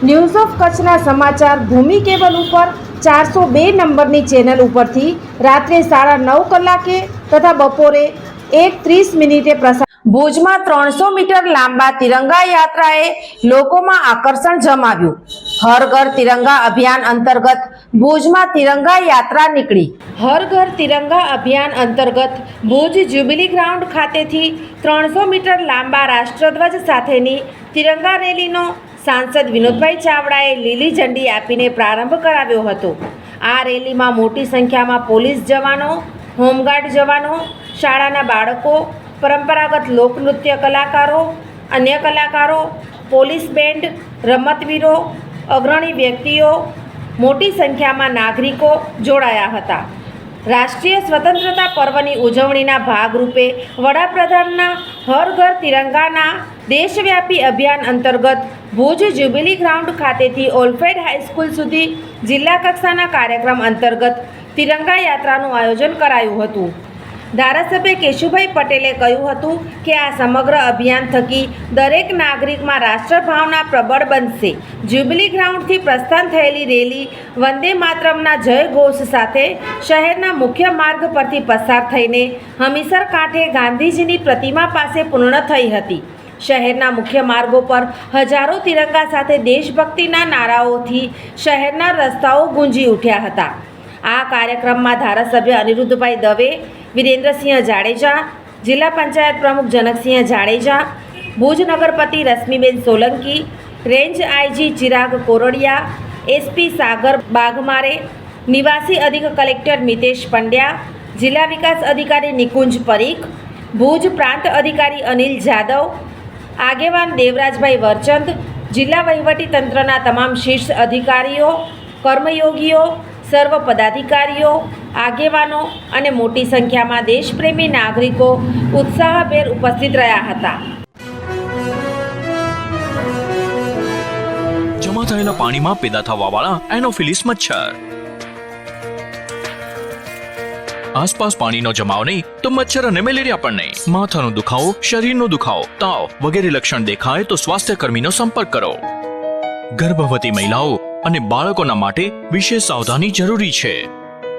news of કચ્છના સમાચાર ભૂમિ cable ઉપર ચારસો બે નંબરની ચેનલ ઉપરથી રાત્રે સાડા નવ કલાકે તથા બપોરે એક ત્રીસ મિનિટે પ્રસાર ભુજમાં ત્રણસો મીટર લાંબા તિરંગા યાત્રાએ લોકોમાં આકર્ષણ જમાવ્યું. હર ઘર તિરંગા અભિયાન અંતર્ગત ભુજમાં તિરંગા યાત્રા નીકળી. હર ઘર તિરંગા અભિયાન અંતર્ગત ભુજ જ્યુબિલી ગ્રાઉન્ડ ખાતેથી ત્રણસો મીટર લાંબા રાષ્ટ્રધ્વજ સાથેની તિરંગા રેલીનો સાંસદ વિનોદભાઈ ચાવડાએ લીલી ઝંડી આપીને પ્રારંભ કરાવ્યો હતો. આ રેલીમાં મોટી સંખ્યામાં પોલીસ જવાનો, હોમગાર્ડ જવાનો, શાળાના બાળકો, પરંપરાગત લોકનૃત્ય કલાકારો, અન્ય કલાકારો, પોલીસ બેન્ડ, રમતવીરો, અગ્રણી વ્યક્તિઓ, મોટી સંખ્યામાં નાગરિકો જોડાયા હતા. રાષ્ટ્રીય સ્વતંત્રતા પર્વની ઉજવણીના ભાગરૂપે વડાપ્રધાનના હર ઘર તિરંગાના દેશવ્યાપી અભિયાન અંતર્ગત ભુજ જ્યુબિલી ગ્રાઉન્ડ ખાતેથી ઓલ્ફેડ હાઈસ્કૂલ સુધી જિલ્લા કક્ષાના કાર્યક્રમ અંતર્ગત તિરંગા યાત્રાનું આયોજન કરાયું હતું. ધારાસભ્ય કેશુભાઈ પટેલે કહ્યું હતું કે આ સમગ્ર અભિયાન થકી દરેક નાગરિકમાં રાષ્ટ્રભાવના પ્રબળ બનશે. જ્યુબિલી ગ્રાઉન્ડથી પ્રસ્થાન થયેલી રેલી વંદે માતરમના જય ઘોષ સાથે શહેરના મુખ્ય માર્ગ પરથી પસાર થઈને હમીસર કાંઠે ગાંધીજીની પ્રતિમા પાસે પૂર્ણ થઈ હતી. શહેરના મુખ્ય માર્ગો પર હજારો તિરંગા સાથે દેશભક્તિના નારાઓથી શહેરના રસ્તાઓ ગુંજી ઉઠ્યા હતા. આ કાર્યક્રમમાં ધારાસભ્ય અનિરુદ્ધભાઈ દવે વિરેન્દ્રસિંહ જાડેજા, જિલ્લા પંચાયત પ્રમુખ Janaksinh Jadeja, Bhuj નગરપતિ Rashmiben Solanki, range IG Chirag Koradia, SP Sagar Bagmare, નિવાસી અધિક કલેક્ટર મિતેશ પંડ્યા, જિલ્લા વિકાસ અધિકારી નિકુંજ પરીખ, ભુજ પ્રાંત અધિકારી અનિલ જાદવ, આગેવાન દેવરાજભાઈ વરચંદ, જિલ્લા વહીવટી તંત્રના તમામ શીર્ષ અધિકારીઓ, કર્મયોગીઓ, સર્વ પદાધિકારીઓ આગેવાનો અને મોટી સંખ્યામાં દેશપ્રેમી નાગરિકો ઉત્સાહભેર ઉપસ્થિત રહ્યા હતા. જમા થયેલા પાણીમાં પેદા થવાવાળા એનોફિલિસ મચ્છર. આસપાસ પાણીનો જમાવ નહીં, તો મચ્છર અને મેલેરિયા પણ નહીં. માથાનો દુખાવો, શરીરનો દુખાવો, તાવ વગેરે લક્ષણ દેખાય તો સ્વાસ્થ્ય કર્મીનો સંપર્ક કરો. ગર્ભવતી મહિલાઓ અને બાળકોના માટે વિશેષ સાવધાની જરૂરી છે.